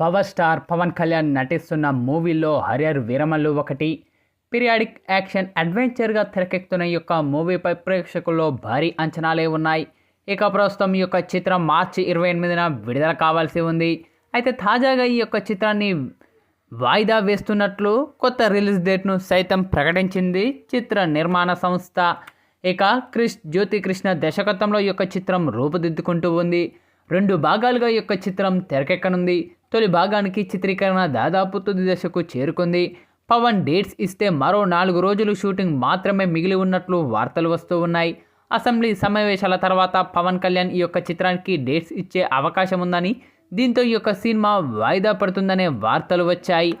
Power star Pawan Kalyan నటిస్తున్న మూవీలో Harrier విరమలు ఒకటి పీరియాడిక్ యాక్షన్ అడ్వెంచర్గా తెరకెక్కుతున్న ఈ యొక్క మూవీపై ప్రేక్షకుల్లో భారీ అంచనాలే ఉన్నాయి. ఇక ప్రస్తుతం ఈ యొక్క చిత్రం మార్చి ఇరవై ఎనిమిదిన విడుదల కావాల్సి ఉంది. అయితే తాజాగా ఈ యొక్క చిత్రాన్ని వాయిదా వేస్తున్నట్లు కొత్త రిలీజ్ డేట్ను సైతం ప్రకటించింది చిత్ర నిర్మాణ సంస్థ. ఇక క్రిష్ జ్యోతి కృష్ణ దర్శకత్వంలో ఈ యొక్క చిత్రం రూపుదిద్దుకుంటూ ఉంది. రెండు భాగాలుగా ఈ యొక్క చిత్రం తెరకెక్కనుంది. తొలి భాగానికి చిత్రీకరణ దాదాపు తుది దశకు చేరుకుంది. పవన్ డేట్స్ ఇస్తే మరో నాలుగు రోజులు షూటింగ్ మాత్రమే మిగిలి ఉన్నట్లు వార్తలు వస్తూ ఉన్నాయి. అసెంబ్లీ సమావేశాల తర్వాత పవన్ కళ్యాణ్ ఈ యొక్క చిత్రానికి డేట్స్ ఇచ్చే అవకాశం ఉందని దీంతో ఈ యొక్క సినిమా వాయిదా పడుతుందనే వార్తలు వచ్చాయి.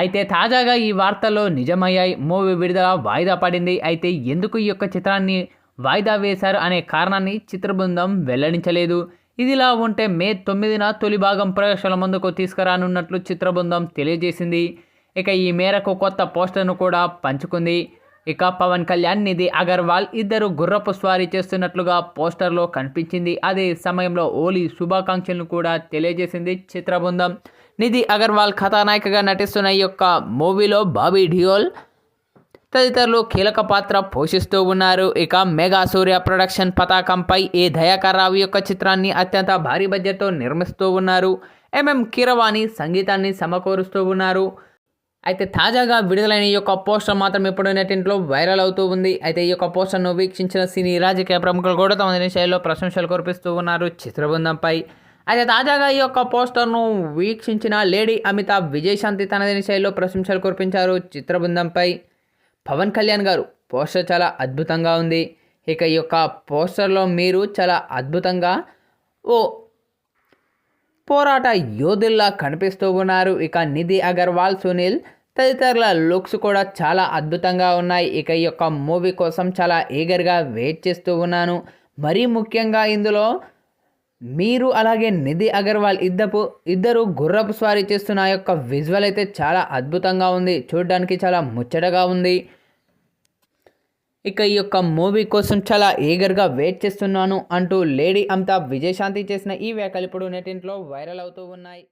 అయితే తాజాగా ఈ వార్తల్లో నిజమయ్యాయి మూవీ విడుదల వాయిదా పడింది. అయితే ఎందుకు ఈ యొక్క చిత్రాన్ని వాయిదా వేశారు అనే కారణాన్ని చిత్ర బృందం వెల్లడించలేదు. ఇదిలా ఉంటే మే తొమ్మిదిన తొలి భాగం ప్రదర్శనల ముందుకు తీసుకురానున్నట్లు చిత్రబృందం తెలియజేసింది. ఇక ఈ మేరకు కొత్త పోస్టర్ను కూడా పంచుకుంది. ఇక పవన్ కళ్యాణ్ నిధి అగర్వాల్ ఇద్దరు గుర్రపు స్వారీ చేస్తున్నట్లుగా పోస్టర్లో కనిపించింది. అదే సమయంలో ఓలీ శుభాకాంక్షలను కూడా తెలియజేసింది చిత్రబృందం. నిధి అగర్వాల్ కథానాయికగా నటిస్తున్న ఈ యొక్క మూవీలో బాబీ డియోల్ తదితరులు కీలక పాత్ర పోషిస్తూ ఉన్నారు. ఇక మెగా సూర్య ప్రొడక్షన్ పతాకంపై ఏ దయాకర్ రావు యొక్క చిత్రాన్ని అత్యంత భారీ బడ్జెట్తో నిర్మిస్తూ ఉన్నారు. ఎంఎం కీరవాణి సంగీతాన్ని సమకూరుస్తూ ఉన్నారు. అయితే తాజాగా విడుదలైన ఈ యొక్క పోస్టర్ మాత్రం ఇప్పుడు నెట్టింట్లో వైరల్ అవుతూ ఉంది. అయితే ఈ యొక్క పోస్టర్ను వీక్షించిన సినీ రాజకీయ ప్రముఖులు కూడా తమ శైలిలో ప్రశంసలు కురిపిస్తూ ఉన్నారు చిత్రబృందంపై. అయితే తాజాగా ఈ యొక్క పోస్టర్ను వీక్షించిన లేడీ అమితాబ్ విజయశాంతి తనదైన శైలిలో ప్రశంసలు కురిపించారు చిత్రబృందంపై. పవన్ కళ్యాణ్ గారు పోస్టర్ చాలా అద్భుతంగా ఉంది. ఇక ఈ యొక్క పోస్టర్లో మీరు చాలా అద్భుతంగా ఓ పోరాట యోధుల్లా కనిపిస్తూ ఉన్నారు. ఇక నిధి అగర్వాల్ సునీల్ తదితరుల లుక్స్ కూడా చాలా అద్భుతంగా ఉన్నాయి. ఇక ఈ యొక్క మూవీ కోసం చాలా ఈగర్గా వెయిట్ చేస్తూ ఉన్నాను. మరీ ముఖ్యంగా ఇందులో మీరు అలాగే నిధి అగర్వాల్ ఇద్దరు ఇద్దరు గుర్రపు స్వారీ చేస్తున్న ఆ యొక్క విజువల్ అయితే చాలా అద్భుతంగా ఉంది. చూడడానికి చాలా ముచ్చటగా ఉంది. ఇక ఈ యొక్క మూవీ కోసం చాలా ఈగర్గా వెయిట్ చేస్తున్నాను అంటూ లేడీ అమితాబ్ విజయశాంతి చేసిన ఈ వ్యాఖ్యలు ఇప్పుడు నెటింట్లో వైరల్ అవుతూ ఉన్నాయి.